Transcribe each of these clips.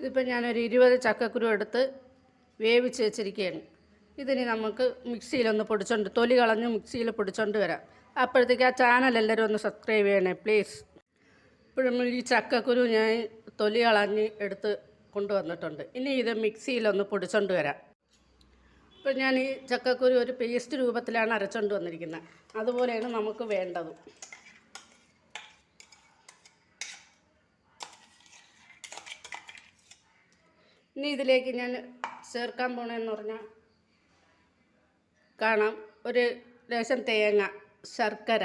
ഇതിപ്പോൾ ഞാനൊരു ഇരുപത് ചക്കക്കുരു എടുത്ത് വേവിച്ച് വെച്ചിരിക്കുകയാണ്. ഇതിനി നമുക്ക് മിക്സിയിലൊന്ന് പൊടിച്ചോണ്ട് തൊലി കളഞ്ഞ് മിക്സിയിൽ പൊടിച്ചോണ്ട് വരാം. അപ്പോഴത്തേക്ക് ആ ചാനൽ എല്ലാവരും ഒന്ന് സബ്സ്ക്രൈബ് ചെയ്യണേ പ്ലീസ് ഇപ്പോഴും ഈ ചക്കക്കുരു ഞാൻ തൊലി കളഞ്ഞ് എടുത്ത് കൊണ്ടുവന്നിട്ടുണ്ട്. ഇനി ഇത് മിക്സിയിലൊന്ന് പൊടിച്ചോണ്ട് വരാം. ഇപ്പം ഞാൻ ഈ ചക്കക്കുരു ഒരു പേസ്റ്റ് രൂപത്തിലാണ് അരച്ചോണ്ട് വന്നിരിക്കുന്നത്. അതുപോലെയാണ് നമുക്ക് വേണ്ടത്. ഇനി ഇതിലേക്ക് ഞാൻ ചേർക്കാൻ പോണെന്ന് പറഞ്ഞാൽ കാണാം. ഒരു ലേശം തേങ്ങ ശർക്കര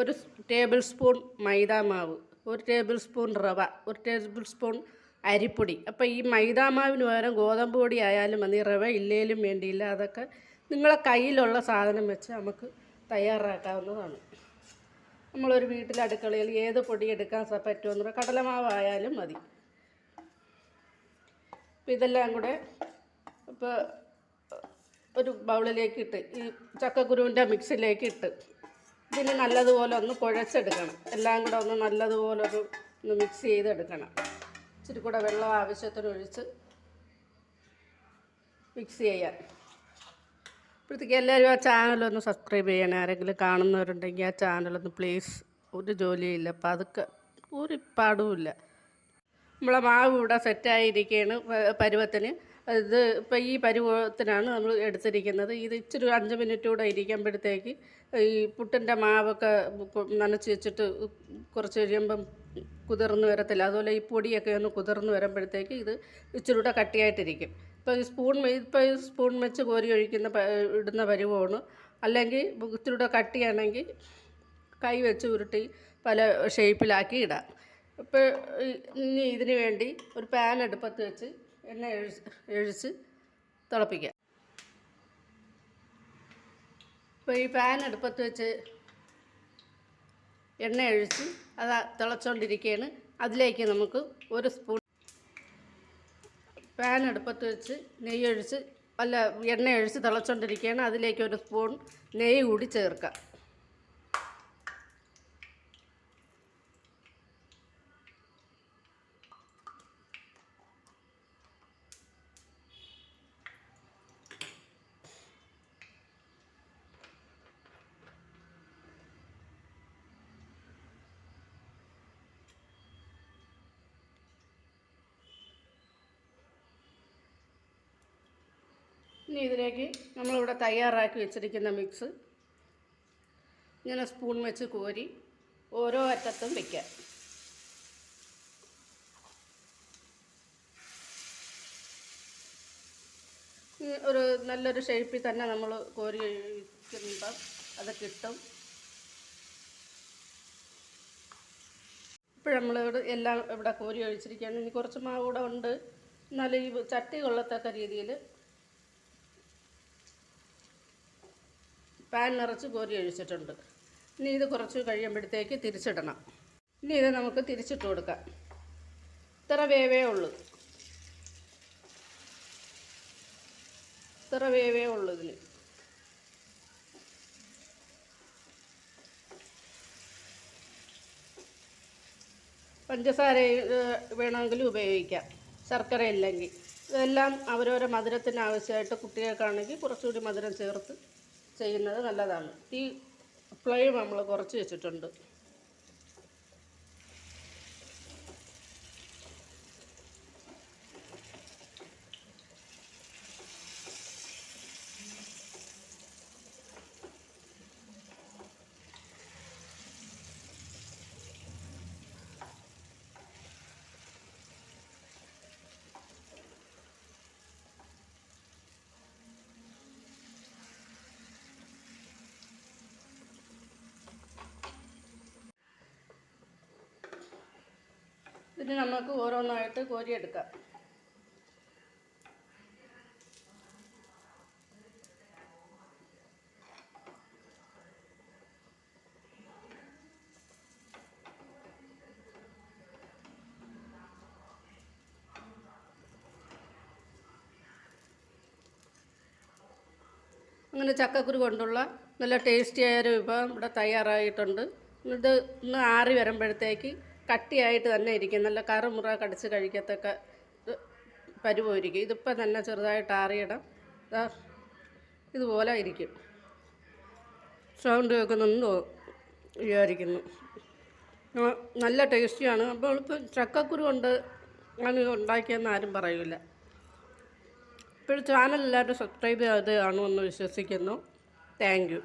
ഒരു ടേബിൾ സ്പൂൺ മൈദാ മാവ് ഒരു ടേബിൾ സ്പൂൺ റവ ഒരു ടേബിൾ സ്പൂൺ അരിപ്പൊടി. അപ്പോൾ ഈ മൈദാ മാവിന് പകരം ഗോതമ്പ് പൊടി ആയാലും മതി റവ ഇല്ലേലും വേണ്ടിയില്ല. അതൊക്കെ നിങ്ങളെ കയ്യിലുള്ള സാധനം വെച്ച് നമുക്ക് തയ്യാറാക്കാവുന്നതാണ്. നമ്മളൊരു വീട്ടിലെ അടുക്കളയിൽ ഏത് പൊടി എടുക്കാൻ പറ്റുമെന്ന് പറഞ്ഞാൽ കടലമാവായാലും മതി. അപ്പോൾ ഇതെല്ലാം കൂടെ ഇപ്പോൾ ഒരു ബൗളിലേക്ക് ഇട്ട് ഈ ചക്കക്കുരുവിന്റെ മിക്സിലേക്ക് ഇട്ട് ഇതിന് നല്ലതുപോലെ ഒന്ന് കുഴച്ചെടുക്കണം. എല്ലാം കൂടെ ഒന്ന് നല്ലതുപോലെ ഒരു ഒന്ന് മിക്സ് ചെയ്തെടുക്കണം. ഇച്ചിരി കൂടെ വെള്ളം ആവശ്യത്തിന് ഒഴിച്ച് മിക്സ് ചെയ്യാൻ. ഇപ്പോഴത്തേക്ക് എല്ലാവരും ആ ചാനലൊന്ന് സബ്സ്ക്രൈബ് ചെയ്യണം. ആരെങ്കിലും കാണുന്നവരുണ്ടെങ്കിൽ ആ ചാനലൊന്ന് പ്ലീസ് ഒരു ജോലിയില്ല അപ്പം അതൊക്കെ ഒരു പാടുമില്ല നമ്മളെ മാവ് ഇവിടെ സെറ്റായിരിക്കുകയാണ് പരുവത്തിന്. ഇത് ഇപ്പം ഈ പരുവത്തിനാണ് നമ്മൾ എടുത്തിരിക്കുന്നത്. ഇത് ഇച്ചിരി അഞ്ച് മിനിറ്റ് കൂടെ ഇരിക്കുമ്പോഴത്തേക്ക് ഈ പുട്ടിന്റെ മാവൊക്കെ നനച്ച് വെച്ചിട്ട് കുറച്ച് കഴിയുമ്പം കുതിർന്ന് വരത്തില്ല. അതുപോലെ ഈ പൊടിയൊക്കെ ഒന്ന് കുതിർന്ന് വരുമ്പോഴത്തേക്ക് ഇത് ഇച്ചിരി കൂടെ കട്ടിയായിട്ടിരിക്കും. ഇപ്പോൾ ഈ സ്പൂൺ ഇപ്പോൾ ഈ സ്പൂൺ വെച്ച് കോരി ഒഴിക്കുന്ന ഇടുന്ന പരുവമാണ്. അല്ലെങ്കിൽ ഇച്ചിരി കൂടെ കട്ടിയാണെങ്കിൽ കൈ വെച്ച് ഉരുട്ടി പല ഷേപ്പിലാക്കി ഇടാം. ഇപ്പോൾ ഇനി ഇതിന് വേണ്ടി ഒരു പാൻ അടുപ്പത്ത് വെച്ച് എണ്ണ ഒഴിച്ച് എഴിച്ച് തിളപ്പിക്കുക ഇപ്പോൾ ഈ പാൻ അടുപ്പത്ത് വെച്ച് എണ്ണ ഒഴിച്ച് അത് തിളച്ചുകൊണ്ടിരിക്കുകയാണ് അതിലേക്ക് നമുക്ക് ഒരു സ്പൂൺ പാൻ അടുപ്പത്ത് വെച്ച് നെയ്യ് ഒഴിച്ച് അല്ല എണ്ണ ഒഴിച്ച് തിളച്ചുകൊണ്ടിരിക്കുകയാണ് അതിലേക്ക് ഒരു സ്പൂൺ നെയ്യ് കൂടി ചേർക്കാം. ഇനി ഇതിലേക്ക് നമ്മളിവിടെ തയ്യാറാക്കി വെച്ചിരിക്കുന്ന മിക്സ് ഇങ്ങനെ സ്പൂൺ വെച്ച് കോരി ഓരോ അറ്റത്തും വയ്ക്കാം ഒരു നല്ലൊരു ഷേപ്പിൽ തന്നെ നമ്മൾ കോരി ഒഴിക്കുമ്പം അത് കിട്ടും. ഇപ്പോൾ നമ്മളിവിടെ എല്ലാം ഇവിടെ കോരി ഒഴിച്ചിരിക്കുകയാണ്. ഇനി കുറച്ച് മാവ് കൂടെ ഉണ്ട്. എന്നാലും ഈ ചട്ടി കൊള്ളത്തക്ക രീതിയിൽ പാൻ നിറച്ച് കോരി ഒഴിച്ചിട്ടുണ്ട്. ഇനി ഇത് കുറച്ച് കഴിയുമ്പോഴത്തേക്ക് തിരിച്ചിടണം. ഇനി ഇത് നമുക്ക് തിരിച്ചിട്ട് കൊടുക്കാം. ഇത്ര വേവേ ഉള്ളൂ. ഇത്ര വേവേ ഉള്ളൂ ഇതിന്. പഞ്ചസാര വേണമെങ്കിൽ ഉപയോഗിക്കാം. ശർക്കര ഇല്ലെങ്കിൽ. ഇതെല്ലാം അവരവരെ മധുരത്തിന് ആവശ്യമായിട്ട് കുട്ടികൾക്കാണെങ്കിൽ കുറച്ചുകൂടി മധുരം ചേർത്ത് ചെയ്യുന്നത് നല്ലതാണ്. തീ ഫ്ലെയിം നമ്മൾ കുറച്ച് വെച്ചിട്ടുണ്ട്. ഇതിന് നമുക്ക് ഓരോന്നായിട്ട് കോരിയെടുക്കാം. അങ്ങനെ ചക്കക്കുരു കൊണ്ടുള്ള നല്ല ടേസ്റ്റിയായ ഒരു വിഭവം ഇവിടെ തയ്യാറായിട്ടുണ്ട്. ഇത് ഒന്ന് ആറി വരുമ്പോഴത്തേക്ക് കട്ടിയായിട്ട് തന്നെ ഇരിക്കും. നല്ല കറുമുറ കടിച്ച് കഴിക്കത്തക്ക പരുവായിരിക്കും. ഇതിപ്പോൾ തന്നെ ചെറുതായിട്ട് ആറിയിടാം. ഇതുപോലെ ഇരിക്കും. സൗണ്ട് കേൾക്കുന്നെന്ന് വിചാരിക്കുന്നു നല്ല ടേസ്റ്റിയാണ്. അപ്പോൾ ഇപ്പം ചക്കക്കുരു കൊണ്ട് ആണ് ഉണ്ടാക്കിയെന്ന് ആരും പറയില്ല ഇപ്പോൾ ചാനൽ എല്ലാവരും സബ്സ്ക്രൈബ് ചെയ്ത് കാണുമെന്ന് വിശ്വസിക്കുന്നു. താങ്ക്